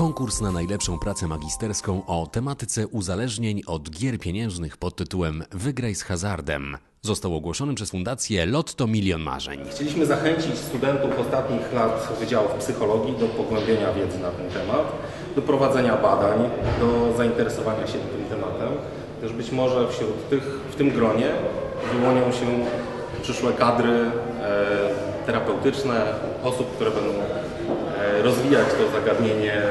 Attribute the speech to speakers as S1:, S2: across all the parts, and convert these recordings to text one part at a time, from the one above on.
S1: konkurs na najlepszą pracę magisterską o tematyce uzależnień od gier pieniężnych pod tytułem Wygraj z hazardem został ogłoszony przez Fundację Lotto Milion Marzeń.
S2: Chcieliśmy zachęcić studentów ostatnich lat Wydziałów Psychologii do pogłębienia wiedzy na ten temat, do prowadzenia badań, do zainteresowania się tym tematem, gdyż być może wśród tych, w tym gronie wyłonią się przyszłe kadry e, terapeutyczne, osób, które będą rozwijać to zagadnienie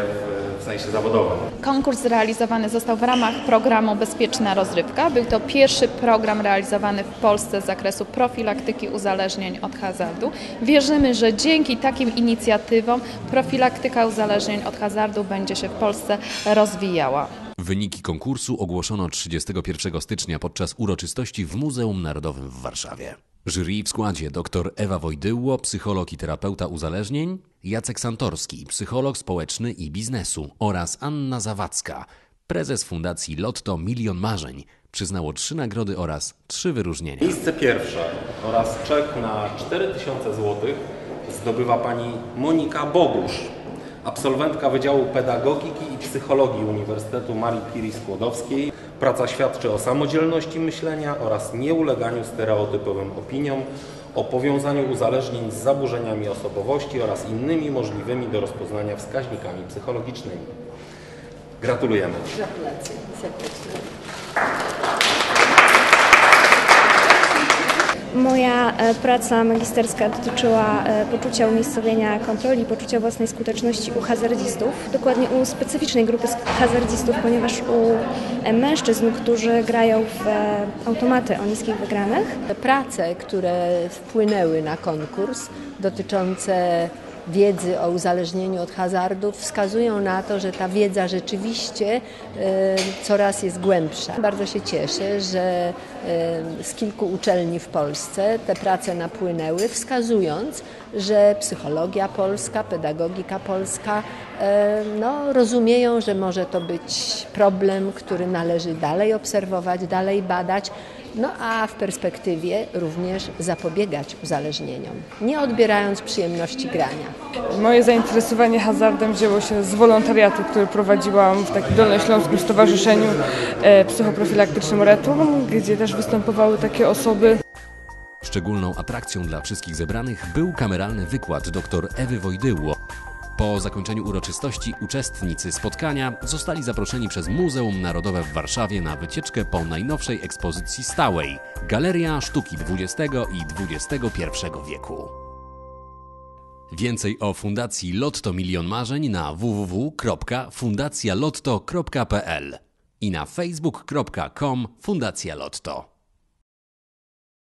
S2: w, sensie zawodowym.
S3: Konkurs zrealizowany został w ramach programu Bezpieczna Rozrywka. Był to pierwszy program realizowany w Polsce z zakresu profilaktyki uzależnień od hazardu. Wierzymy, że dzięki takim inicjatywom profilaktyka uzależnień od hazardu będzie się w Polsce rozwijała.
S1: Wyniki konkursu ogłoszono 31 stycznia podczas uroczystości w Muzeum Narodowym w Warszawie. Jury w składzie dr Ewa Wojdyło, psycholog i terapeuta uzależnień, Jacek Santorski, psycholog społeczny i biznesu oraz Anna Zawadzka, prezes Fundacji Lotto Milion Marzeń, przyznało trzy nagrody oraz trzy wyróżnienia.
S2: Miejsce pierwsze oraz czek na 4000 zł zdobywa pani Monika Bogusz, absolwentka Wydziału Pedagogiki i Psychologii Uniwersytetu Marii Curie Skłodowskiej. Praca świadczy o samodzielności myślenia oraz nieuleganiu stereotypowym opiniom, o powiązaniu uzależnień z zaburzeniami osobowości oraz innymi możliwymi do rozpoznania wskaźnikami psychologicznymi. Gratulujemy.
S4: Gratulacje serdecznie.
S5: Moja e, praca magisterska dotyczyła e, poczucia umiejscowienia kontroli, poczucia własnej skuteczności u hazardzistów, dokładnie u specyficznej grupy hazardzistów, ponieważ u e, mężczyzn, którzy grają w automaty o niskich wygranych.
S4: Prace, które wpłynęły na konkurs dotyczące wiedzy o uzależnieniu od hazardów wskazują na to, że ta wiedza rzeczywiście e, coraz jest głębsza. Bardzo się cieszę, że e, z kilku uczelni w Polsce te prace napłynęły, wskazując, że psychologia polska, pedagogika polska e, no, rozumieją, że może to być problem, który należy dalej obserwować, dalej badać. No a w perspektywie również zapobiegać uzależnieniom, nie odbierając przyjemności grania.
S6: Moje zainteresowanie hazardem wzięło się z wolontariatu, który prowadziłam w takim Dolnośląskim Stowarzyszeniu e, Psychoprofilaktycznym Retum, gdzie też występowały takie osoby.
S1: Szczególną atrakcją dla wszystkich zebranych był kameralny wykład dr Ewy Wojdyło. Po zakończeniu uroczystości uczestnicy spotkania zostali zaproszeni przez Muzeum Narodowe w Warszawie na wycieczkę po najnowszej ekspozycji stałej Galeria Sztuki XX i XXI wieku. Więcej o Fundacji Lotto Milion Marzeń na www.fundacjalotto.pl i na facebook.com Fundacja Lotto.